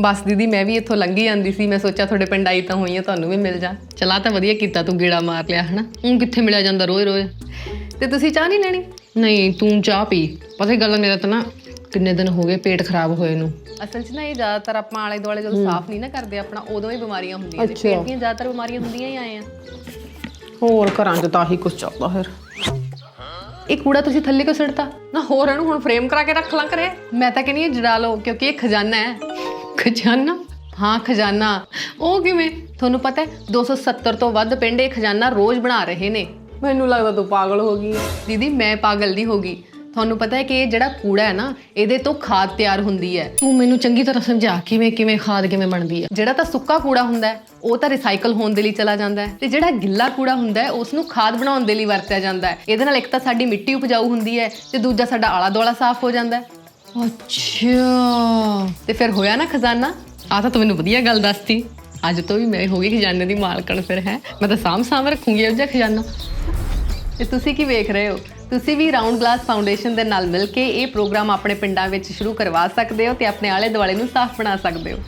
ਬਸ ਦੀਦੀ ਮੈਂ ਵੀ ਇੱਥੋਂ ਲੰਘੀ ਜਾਂਦੀ ਸੀ ਮੈਂ ਸੋਚਿਆ ਤੁਹਾਡੇ ਪਿੰਡ ਆਈ ਤਾਂ ਹੋਈ ਆ ਤੁਹਾਨੂੰ ਵੀ ਮਿਲ ਜਾ। ਚਲਾ ਤਾਂ ਵਧੀਆ ਕੀਤਾ ਤੂੰ ਗੇੜਾ ਮਾਰ ਲਿਆ ਹਨਾ? ਉਹ ਕਿੱਥੇ ਮਿਲਿਆ ਜਾਂਦਾ ਰੋਜ਼ ਰੋਜ਼ ਤੇ ਤੁਸੀਂ ਚਾਹ ਨਹੀਂ ਲੈਣੀ? ਨਹੀਂ ਤੂੰ ਚਾਹ ਪੀ। ਪਤਾ ਗੱਲ ਮੇਰਾ ਤਾਂ ਨਾ ਕਿੰਨੇ ਦਿਨ ਹੋ ਗਏ ਪੇਟ ਖਰਾਬ ਹੋਏ ਨੂੰ। ਅਸਲ 'ਚ ਨਾ ਇਹ ਜ਼ਿਆਦਾਤਰ ਆਪਾਂ ਆਲੇ ਦੁਆਲੇ ਜਦੋਂ ਸਾਫ਼ ਨਹੀਂ ਨਾ ਕਰਦੇ ਆਪਣਾ ਉਦੋਂ ਹੀ ਬਿਮਾਰੀਆਂ ਹੁੰਦੀਆਂ ਨੇ। ਪੇਟ ਦੀਆਂ ਜ਼ਿਆਦਾਤਰ ਬਿਮਾਰੀਆਂ ਹੁੰਦੀਆਂ ਹੀ ਆਏ ਆ। ਹੋਰ ਘਰਾਂ 'ਚ ਤਾਂ ਹੀ ਕੁਝ ਚੱਲਦਾ ਫਿਰ। ਇਹ ਕੂੜਾ ਤੁਸੀਂ ਥੱਲੇ ਕਿਉਂ ਸਿੱਟਤਾ? ਨਾ ਹੋਰ ਇਹਨੂੰ ਹੁਣ ਫਰੇਮ ਕਰਾ ਕੇ ਰੱਖ ਲਾਂ ਕਰੇ ਮੈਂ ਤਾਂ ਕਹਿੰਦੀ ਹਾਂ ਜੜਾ ਲਓ ਕਿਉਂਕਿ ਇਹ ਖਜ਼ਾਨਾ ਹੈ। ਖਜ਼ਾਨਾ? ਹਾਂ ਖਜ਼ਾਨਾ। ਉਹ ਕਿਵੇਂ? ਤੁਹਾਨੂੰ ਪਤਾ ਹੈ 270 ਤੋਂ ਵੱਧ ਪਿੰਡ ਇਹ ਖਜ਼ਾਨਾ ਰੋਜ਼ ਬਣਾ ਰਹੇ ਨੇ। ਮੈਨੂੰ ਲੱਗਦਾ ਤੂੰ ਪਾਗਲ ਹੋ ਗਈ ਹੈ। ਦੀਦੀ ਮੈਂ ਪਾਗਲ ਨਹੀਂ ਹੋ ਗਈ। ਤੁਹਾਨੂੰ ਪਤਾ ਹੈ ਕਿ ਇਹ ਜਿਹੜਾ ਕੂੜਾ ਹੈ ਨਾ ਇਹਦੇ ਤੋਂ ਖਾਦ ਤਿਆਰ ਹੁੰਦੀ ਹੈ। ਤੂੰ ਮੈਨੂੰ ਚੰਗੀ ਤਰ੍ਹਾਂ ਸਮਝਾ ਕਿਵੇਂ ਕਿਵੇਂ ਖਾਦ ਕਿਵੇਂ ਬਣਦੀ ਆ ਜਿਹੜਾ ਤਾਂ ਸੁੱਕਾ ਕੂੜਾ ਹੁੰਦਾ ਹੈ ਉਹ ਤਾਂ ਰਿਸਾਈਕਲ ਹੋਣ ਦੇ ਲਈ ਚਲਾ ਜਾਂਦਾ ਹੈ। ਤੇ ਜਿਹੜਾ ਗਿੱਲਾ ਕੂੜਾ ਹੁੰਦਾ ਹੈ ਉਸ ਨੂੰ ਖਾਦ ਬਣਾਉਣ ਦੇ ਲਈ ਵਰਤਿਆ ਜਾਂਦਾ ਹੈ। ਇਹਦੇ ਨਾਲ ਇੱਕ ਤਾਂ ਸਾਡੀ ਮਿੱਟੀ ਉਪਜਾਊ ਹੁੰਦੀ ਹੈ ਤੇ ਦੂਜਾ ਸਾਡਾ ਆਲਾ ਦੁਆਲਾ ਸਾਫ਼ ਹੋ ਜਾਂਦਾ ਹੈ। ਅੱਛਾ। ਤੇ ਫਿਰ ਹੋਇਆ ਨਾ ਖਜ਼ਾਨਾ? ਆ ਤਾਂ ਤੂੰ ਮੈਨੂੰ ਵਧੀਆ ਗੱਲ ਦੱਸਤੀ। ਅੱਜ ਤੋਂ ਵੀ ਮੈਂ ਹੋ ਗਈ ਖਜ਼ਾਨੇ ਦੀ ਮਾਲਕਣ ਫਿਰ, ਹੈ? ਮੈਂ ਤਾਂ ਸਾਂਭ ਸਾਂਭ ਰੱਖੂੰਗੀ ਇਹ ਜਿਹਾ ਖਜ਼ਾਨਾ। ਤੇ ਤੁਸੀਂ ਕੀ ਵੇਖ ਰਹੇ ਹੋ? ਤੁਸੀਂ ਵੀ ਰਾਉਂਡ ਗਲਾਸ ਫਾਊਂਡੇਸ਼ਨ ਦੇ ਨਾਲ ਮਿਲ ਕੇ ਇਹ ਪ੍ਰੋਗਰਾਮ ਆਪਣੇ ਪਿੰਡਾਂ ਵਿੱਚ ਸ਼ੁਰੂ ਕਰਵਾ ਸਕਦੇ ਹੋ ਤੇ ਆਪਣੇ ਆਲੇ ਦੁਆਲੇ ਨੂੰ ਸਾਫ਼ ਬਣਾ ਸਕਦੇ ਹੋ।